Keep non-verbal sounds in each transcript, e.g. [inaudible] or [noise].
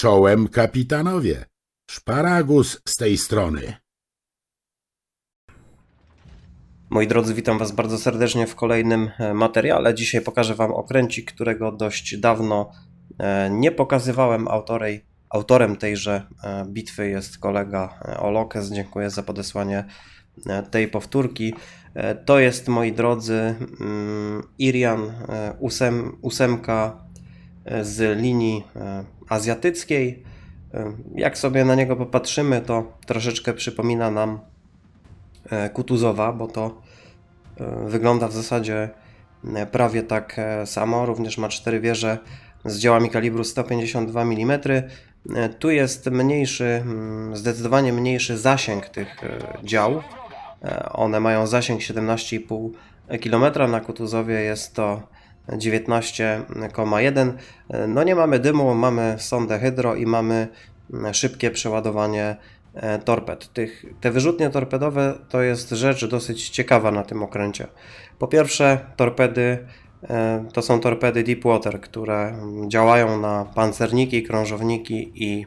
Czołem kapitanowie. Szparagus z tej strony. Moi drodzy, witam Was bardzo serdecznie w kolejnym e, materiale. Dzisiaj pokażę Wam okręcik, którego dość dawno e, nie pokazywałem. Autorej, autorem tejże e, bitwy jest kolega Olokes. Dziękuję za podesłanie tej powtórki. To jest, moi drodzy, mm, Irian e, ósem, ósemka e, z linii e, azjatyckiej. E, Jak sobie na niego popatrzymy, to troszeczkę przypomina nam e, Kutuzowa, bo to e, wygląda w zasadzie e, prawie tak e, samo. Również ma cztery wieże z działami kalibru 152 mm. E, Tu jest mniejszy, mm, zdecydowanie mniejszy zasięg tych e, dział. E, One mają zasięg 17,5 km, na Kutuzowie jest to 19,1. E, No nie mamy dymu, mamy sondę hydro i mamy mm, szybkie przeładowanie e, torped. Tych, te wyrzutnie torpedowe to jest rzecz dosyć ciekawa na tym okręcie. Po pierwsze, torpedy e, to są torpedy Deepwater, które mm, działają na pancerniki, krążowniki i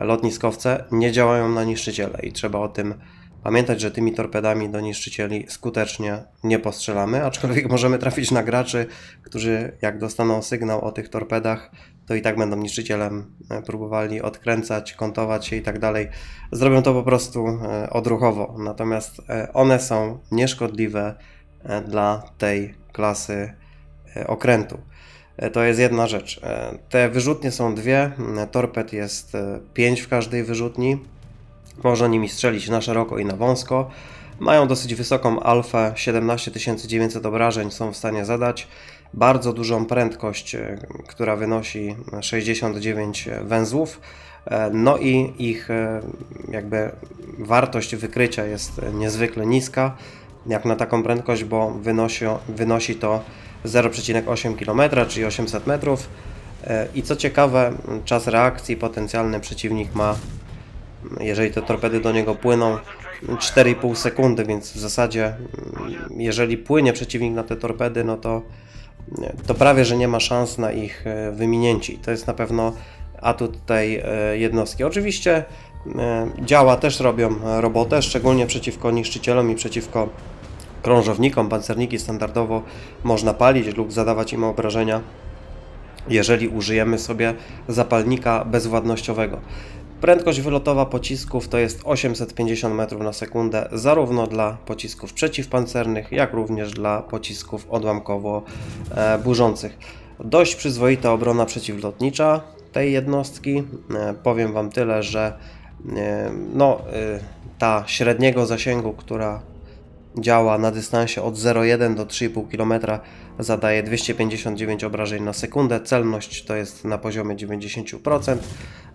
lotniskowce, nie działają na niszczyciele i trzeba o tym pamiętać, że tymi torpedami do niszczycieli skutecznie nie postrzelamy, aczkolwiek [laughs] możemy trafić na graczy, którzy jak dostaną sygnał o tych torpedach, to i tak będą niszczycielem e, próbowali odkręcać, kątować się i tak dalej. Zrobią to po prostu e, odruchowo, natomiast e, one są nieszkodliwe dla tej klasy okrętu. To jest jedna rzecz. Te wyrzutnie są dwie, torped jest pięć w każdej wyrzutni. Można nimi strzelić na szeroko i na wąsko. Mają dosyć wysoką alfę, 17900 obrażeń są w stanie zadać. Bardzo dużą prędkość, e, która wynosi 69 węzłów. E, No i ich e, jakby wartość wykrycia jest niezwykle niska, jak na taką prędkość, bo wynosi, wynosi to 0,8 km, czyli 800 metrów. I co ciekawe, czas reakcji potencjalny przeciwnik ma jeżeli te torpedy do niego płyną 4,5 sekundy, więc w zasadzie mm, jeżeli płynie przeciwnik na te torpedy, no to, to prawie, że nie ma szans na ich e, wyminięcie. To jest na pewno atut tej e, jednostki. Oczywiście e, działa też robią robotę, szczególnie przeciwko niszczycielom i przeciwko krążownikom. Pancerniki standardowo można palić lub zadawać im obrażenia jeżeli użyjemy sobie zapalnika bezwładnościowego. Prędkość wylotowa pocisków to jest 850 metrów na sekundę, zarówno dla pocisków przeciwpancernych, jak również dla pocisków odłamkowo-burzących. Dość przyzwoita obrona przeciwlotnicza tej jednostki. E, Powiem Wam tyle, że e, no, e, ta średniego zasięgu, która działa na dystansie od 0,1 do 3,5 km, zadaje 259 obrażeń na sekundę. Celność to jest na poziomie 90%,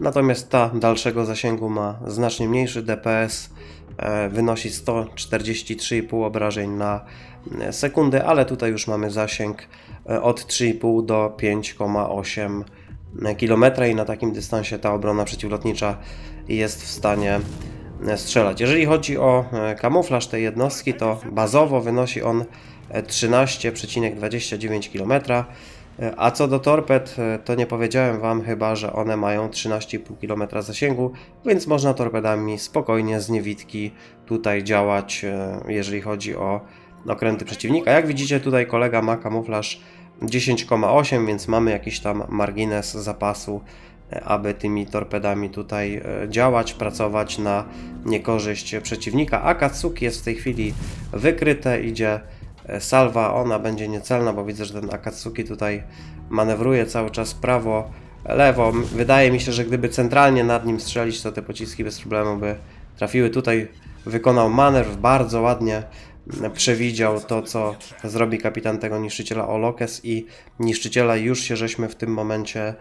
natomiast ta dalszego zasięgu ma znacznie mniejszy DPS, e, wynosi 143,5 obrażeń na e, sekundę, ale tutaj już mamy zasięg e, od 3,5 do 5,8 km i na takim dystansie ta obrona przeciwlotnicza jest w stanie strzelać. Jeżeli chodzi o e, kamuflaż tej jednostki, to bazowo wynosi on e, 13,29 km. E, A co do torped, e, to nie powiedziałem Wam chyba, że one mają 13,5 km zasięgu, więc można torpedami spokojnie z niewidki tutaj działać, e, jeżeli chodzi o okręty przeciwnika. Jak widzicie, tutaj kolega ma kamuflaż 10,8, więc mamy jakiś tam margines zapasu, e, aby tymi torpedami tutaj e, działać, pracować na niekorzyść przeciwnika. Akatsuki jest w tej chwili wykryte, idzie e, salwa, ona będzie niecelna, bo widzę, że ten Akatsuki tutaj manewruje cały czas prawo, lewo. Wydaje mi się, że gdyby centralnie nad nim strzelić, to te pociski bez problemu by trafiły. Tutaj wykonał manewr bardzo ładnie, przewidział to, co zrobi kapitan tego niszczyciela Olokes i niszczyciela już się żeśmy w tym momencie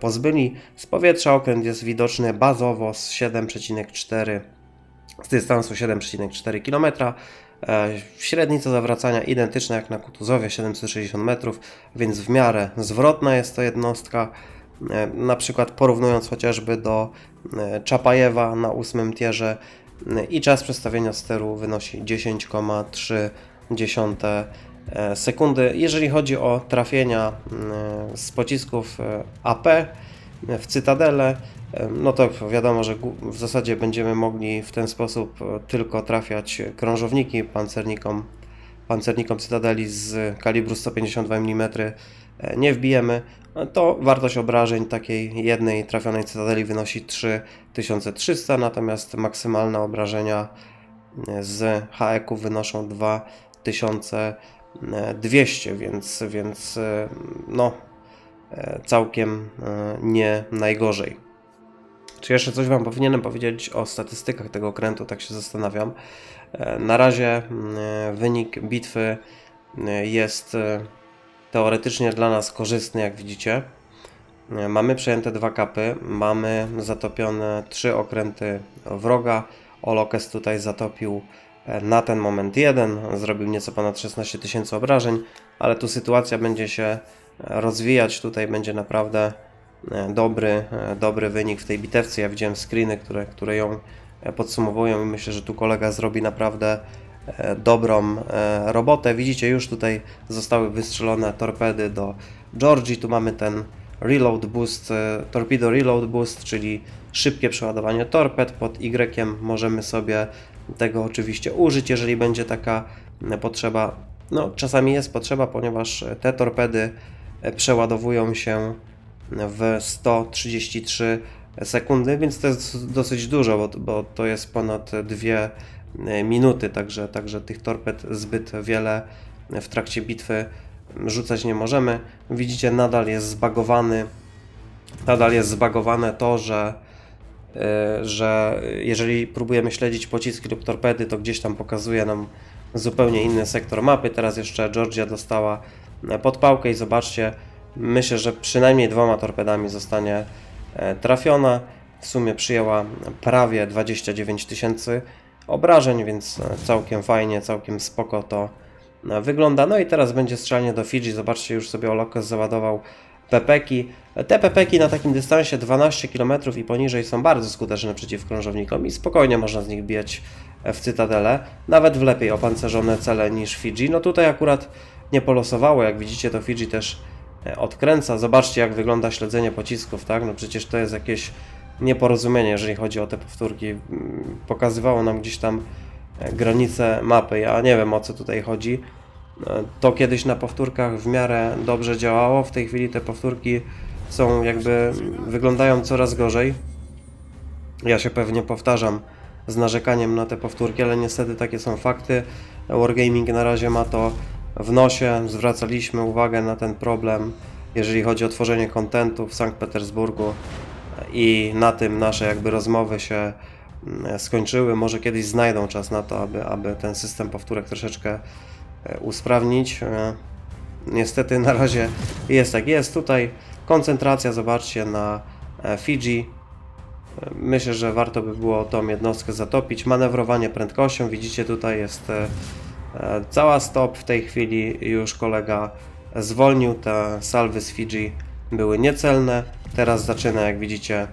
pozbyli. Z powietrza okręt jest widoczny bazowo z 7,4 z dystansu 7,4 km. E, Średnica zawracania identyczna jak na Kutuzowie 760 metrów, więc w miarę zwrotna jest to jednostka. E, Na przykład porównując chociażby do e, Czapajewa na ósmym tierze e, i czas przestawienia steru wynosi 10,3 e, sekundy. Jeżeli chodzi o trafienia e, z pocisków e, AP, w Cytadelę, e, no to wiadomo, że w zasadzie będziemy mogli w ten sposób e, tylko trafiać krążowniki pancernikom, pancernikom Cytadeli z kalibru 152 mm e, nie wbijemy, e, to wartość obrażeń takiej jednej trafionej Cytadeli wynosi 3300, natomiast maksymalne obrażenia e, z HE-ków wynoszą 2200, więc, więc e, no e, całkiem e, nie najgorzej. Czy jeszcze coś Wam powinienem powiedzieć o statystykach tego okrętu, tak się zastanawiam. Na razie wynik bitwy jest teoretycznie dla nas korzystny, jak widzicie. Mamy przejęte dwa kapy, mamy zatopione trzy okręty wroga. Olokes tutaj zatopił na ten moment jeden, zrobił nieco ponad 16 tysięcy obrażeń, ale tu sytuacja będzie się e, rozwijać. Tutaj będzie naprawdę e, dobry, e, dobry wynik w tej bitewce. Ja widziałem screeny, które, które ją e, podsumowują i myślę, że tu kolega zrobi naprawdę e, dobrą e, robotę. Widzicie, już tutaj zostały wystrzelone torpedy do Georgii. Tu mamy ten reload boost, e, torpedo reload boost, czyli szybkie przeładowanie torped. Pod Y możemy sobie tego oczywiście użyć, jeżeli będzie taka e, potrzeba. No, czasami jest potrzeba, ponieważ e, te torpedy e, przeładowują się w 133 sekundy, więc to jest dosyć dużo, bo, bo to jest ponad 2 minuty, także, także tych torped zbyt wiele w trakcie bitwy rzucać nie możemy. Widzicie, nadal jest zbagowany, nadal jest zbagowane to, że e, że jeżeli próbujemy śledzić pociski lub torpedy, to gdzieś tam pokazuje nam zupełnie inny sektor mapy. Teraz jeszcze Georgia dostała e, podpałkę i zobaczcie, myślę, że przynajmniej dwoma torpedami zostanie e, trafiona. W sumie przyjęła prawie 29 tysięcy obrażeń, więc e, całkiem fajnie, całkiem spoko to e, wygląda. No i teraz będzie strzelanie do Fidżi. Zobaczcie, już sobie Olokos załadował pepeki. Te pepeki na takim dystansie 12 km i poniżej są bardzo skuteczne przeciw krążownikom i spokojnie można z nich bijać w Cytadelę, nawet w lepiej opancerzone cele niż Fidżi. No tutaj akurat nie polosowało, jak widzicie to Fidżi też e, odkręca. Zobaczcie jak wygląda śledzenie pocisków, tak? No przecież to jest jakieś nieporozumienie, jeżeli chodzi o te powtórki. Mm, Pokazywało nam gdzieś tam e, granice mapy. Ja nie wiem o co tutaj chodzi. To kiedyś na powtórkach w miarę dobrze działało. W tej chwili te powtórki są jakby wyglądają coraz gorzej. Ja się pewnie powtarzam z narzekaniem na te powtórki, ale niestety takie są fakty. Wargaming na razie ma to w nosie. Zwracaliśmy uwagę na ten problem, jeżeli chodzi o tworzenie kontentu w Sankt Petersburgu i na tym nasze jakby rozmowy się mm, skończyły. Może kiedyś znajdą czas na to, aby, aby ten system powtórek troszeczkę usprawnić. E, Niestety na razie jest jak jest. Tutaj koncentracja, zobaczcie, na e, Fidżi. E, Myślę, że warto by było tą jednostkę zatopić. Manewrowanie prędkością, widzicie tutaj jest e, e, cała stop. W tej chwili już kolega zwolnił. Te salwy z Fidżi były niecelne. Teraz zaczyna, jak widzicie,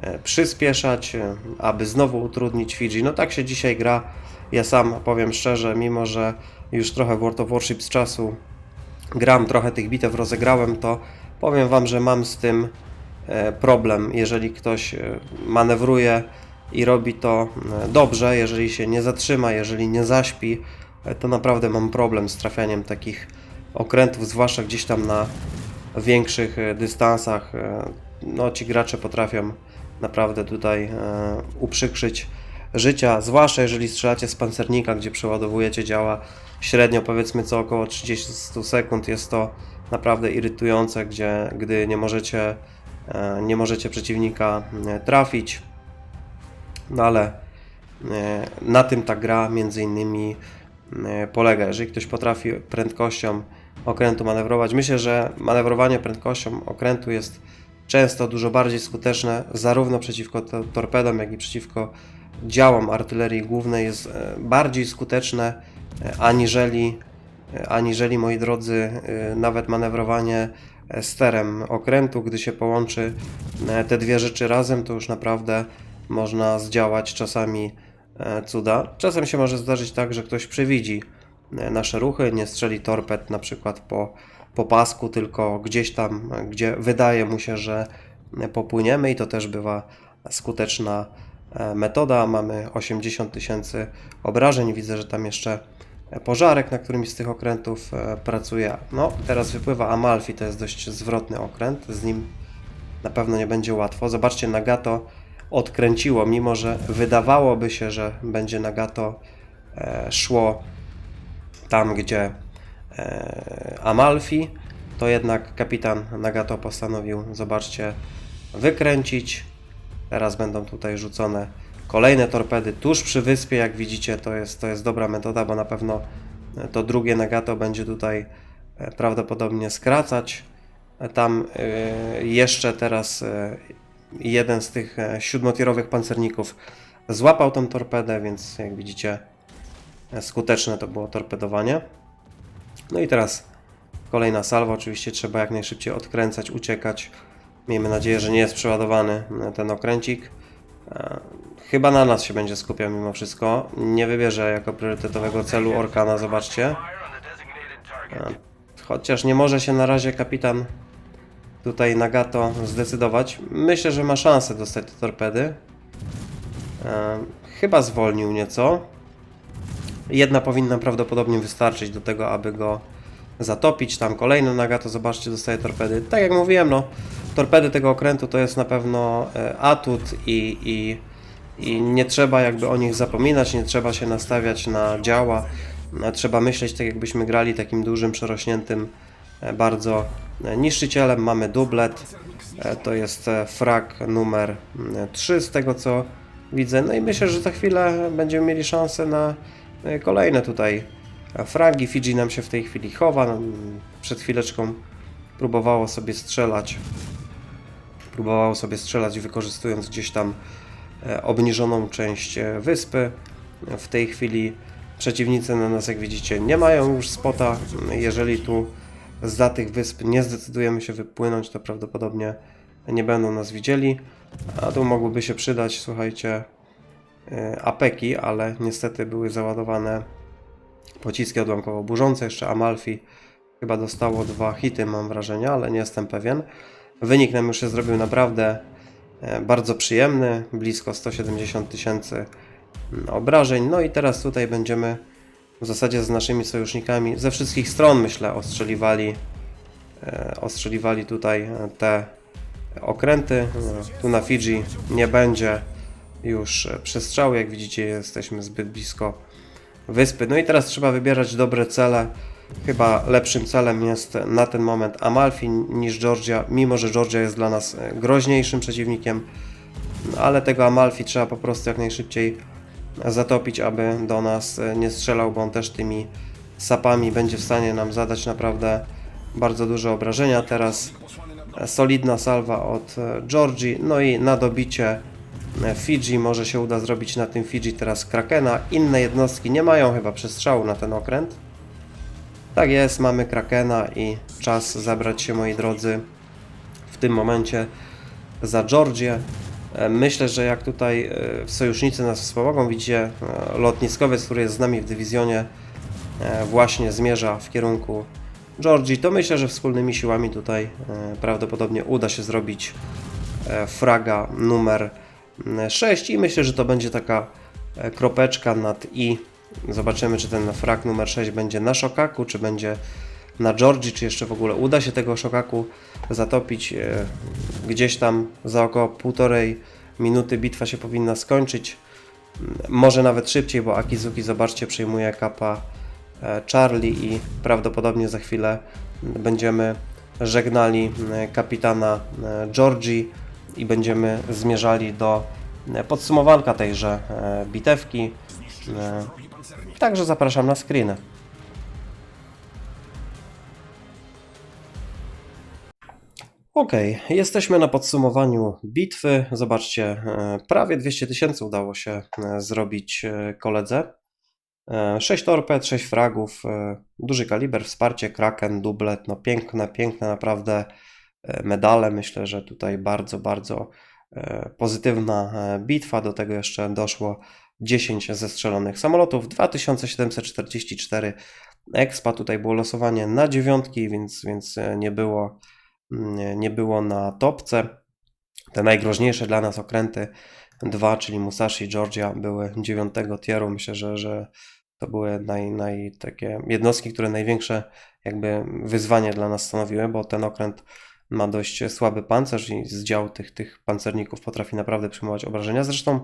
e, przyspieszać, e, aby znowu utrudnić Fidżi. No tak się dzisiaj gra. Ja sam powiem szczerze, mimo że już trochę World of Warships czasu gram, trochę tych bitew rozegrałem, to powiem Wam, że mam z tym e, problem. Jeżeli ktoś e, manewruje i robi to e, dobrze, jeżeli się nie zatrzyma, jeżeli nie zaśpi, to naprawdę mam problem z trafianiem takich okrętów, zwłaszcza gdzieś tam na większych dystansach. No, ci gracze potrafią naprawdę tutaj uprzykrzyć życia, zwłaszcza jeżeli strzelacie z pancernika, gdzie przeładowujecie działa średnio powiedzmy co około 30 sekund. Jest to naprawdę irytujące, gdzie, gdy nie możecie, e, nie możecie przeciwnika e, trafić. No ale e, na tym ta gra między innymi polega. Jeżeli ktoś potrafi prędkością okrętu manewrować, myślę, że manewrowanie prędkością okrętu jest często dużo bardziej skuteczne zarówno przeciwko to- torpedom, jak i przeciwko działom artylerii głównej jest e, bardziej skuteczne e, aniżeli, e, aniżeli moi drodzy, nawet manewrowanie sterem okrętu. Gdy się połączy te dwie rzeczy razem, to już naprawdę można zdziałać czasami cuda. Czasem się może zdarzyć tak, że ktoś przewidzi nasze ruchy, nie strzeli torped na przykład po, po pasku, tylko gdzieś tam, gdzie wydaje mu się, że popłyniemy i to też bywa skuteczna e, metoda. Mamy 80 tysięcy obrażeń. Widzę, że tam jeszcze pożarek na którymś z tych okrętów e, pracuje. No, teraz wypływa Amalfi, to jest dość zwrotny okręt. Z nim na pewno nie będzie łatwo. Zobaczcie, Nagato odkręciło, mimo że wydawałoby się, że będzie Nagato e, szło tam, gdzie Amalfi, to jednak kapitan Nagato postanowił, zobaczcie, wykręcić. Teraz będą tutaj rzucone kolejne torpedy tuż przy wyspie, jak widzicie, to jest, to jest dobra metoda, bo na pewno e, to drugie Nagato będzie tutaj e, prawdopodobnie skracać. E, Tam e, jeszcze teraz e, jeden z tych e, siódmotierowych pancerników złapał tą torpedę, więc jak widzicie e, skuteczne to było torpedowanie. No i teraz kolejna salwa, oczywiście trzeba jak najszybciej odkręcać, uciekać. Miejmy nadzieję, że nie jest przeładowany e, ten okręcik. E, Chyba na nas się będzie skupiał mimo wszystko. Nie wybierze jako priorytetowego celu Orkana, zobaczcie. E, Chociaż nie może się na razie kapitan tutaj Nagato zdecydować. Myślę, że ma szansę dostać te torpedy. Chyba zwolnił nieco. Jedna powinna prawdopodobnie wystarczyć do tego, aby go zatopić. Tam kolejny Nagato, zobaczcie, dostaje torpedy. Tak jak mówiłem, no, torpedy tego okrętu to jest na pewno e, atut i, i, i nie trzeba jakby o nich zapominać, nie trzeba się nastawiać na działa. E, Trzeba myśleć tak, jakbyśmy grali takim dużym, przerośniętym e, bardzo niszczycielem. Mamy dublet, to jest frag numer 3 z tego co widzę. No i myślę, że za chwilę będziemy mieli szansę na kolejne tutaj e, fragi. Fidżi nam się w tej chwili chowa. No, Przed chwileczką próbowało sobie strzelać. Próbowało sobie strzelać, wykorzystując gdzieś tam e, obniżoną część e, wyspy. W tej chwili przeciwnicy na nas, jak widzicie, nie mają już spota. Jeżeli tu za tych wysp nie zdecydujemy się wypłynąć, to prawdopodobnie nie będą nas widzieli. A tu mogłyby się przydać, słuchajcie, e, apeki, ale niestety były załadowane pociski odłamkowo burzące. Jeszcze Amalfi chyba dostało dwa hity, mam wrażenie, ale nie jestem pewien. Wynik nam już się zrobił naprawdę e, bardzo przyjemny, blisko 170 tysięcy mm, obrażeń. No i teraz tutaj będziemy w zasadzie z naszymi sojusznikami ze wszystkich stron, myślę, ostrzeliwali, e, ostrzeliwali tutaj e, te okręty. E, Tu na Fidżi nie będzie już e, przestrzału, jak widzicie jesteśmy zbyt blisko wyspy. No i teraz trzeba wybierać dobre cele. Chyba lepszym celem jest na ten moment Amalfi niż Georgia, mimo że Georgia jest dla nas e, groźniejszym przeciwnikiem. No, ale tego Amalfi trzeba po prostu jak najszybciej zatopić, aby do nas e, nie strzelał, bo on też tymi sapami będzie w stanie nam zadać naprawdę bardzo duże obrażenia. Teraz solidna salwa od Georgii, no i na dobicie e, Fidżi, może się uda zrobić na tym Fidżi teraz Krakena. Inne jednostki nie mają chyba przestrzału na ten okręt. Tak jest, mamy Krakena i czas zabrać się, moi drodzy, w tym momencie za Georgię. E, Myślę, że jak tutaj e, sojusznicy nas wspomogą, widzicie, lotniskowiec, który jest z nami w dywizjonie, właśnie zmierza w kierunku Georgii, to myślę, że wspólnymi siłami tutaj prawdopodobnie uda się zrobić fraga numer 6 i myślę, że to będzie taka e, kropeczka nad i. Zobaczymy, czy ten frag numer 6 będzie na Szokaku, czy będzie na Georgii, czy jeszcze w ogóle uda się tego Szokaku zatopić. e, Gdzieś tam za około półtorej minuty bitwa się powinna skończyć. M, Może nawet szybciej, bo Akizuki, zobaczcie, przejmuje kapa e, Charlie i prawdopodobnie za chwilę będziemy żegnali e, kapitana Georgii i będziemy zmierzali do e, podsumowanka tejże e, bitewki. E, Także zapraszam na screeny. Ok, jesteśmy na podsumowaniu bitwy. Zobaczcie, prawie 200 tysięcy udało się zrobić koledze. 6 torped, 6 fragów, duży kaliber, wsparcie, kraken, dublet, no piękne, piękne naprawdę medale. Myślę, że tutaj bardzo, bardzo e, pozytywna e, bitwa. Do tego jeszcze doszło 10 zestrzelonych samolotów, 2744 expa. Tutaj było losowanie na dziewiątki, więc, więc e, nie było, mm, nie było na topce. te najgroźniejsze dla nas okręty, dwa, czyli Musashi i Georgia, były dziewiątego tieru. Myślę, że, że to były naj, naj, takie jednostki, które największe jakby wyzwanie dla nas stanowiły, bo ten okręt ma dość słaby pancerz i z tych, tych pancerników potrafi naprawdę przyjmować obrażenia. Zresztą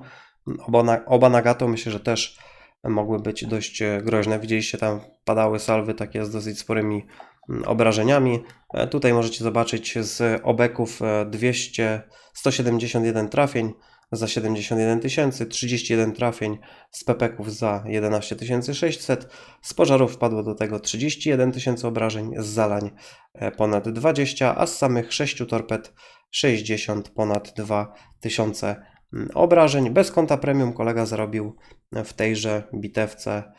oba, oba Nagato myślę, że też mogły być dość e, groźne. Widzieliście tam padały salwy takie z dosyć sporymi mm, obrażeniami. E, Tutaj możecie zobaczyć z obeków e, 200, 171 trafień za 71 tysięcy, 31 trafień z pepeków za 11 600, z pożarów wpadło do tego 31 tysięcy obrażeń, z zalań e, ponad 20, a z samych 6 torped 60 ponad 2000 mm, obrażeń. Bez konta premium kolega zarobił w tejże bitewce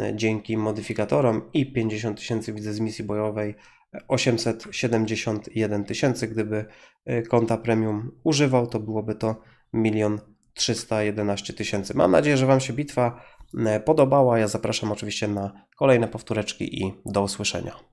e, dzięki modyfikatorom i 50 tysięcy widzę z misji bojowej 871 tysięcy. Gdyby e, konta premium używał, to byłoby to 1 311 tysięcy. Mam nadzieję, że Wam się bitwa e, podobała. Ja zapraszam oczywiście na kolejne powtóreczki i do usłyszenia.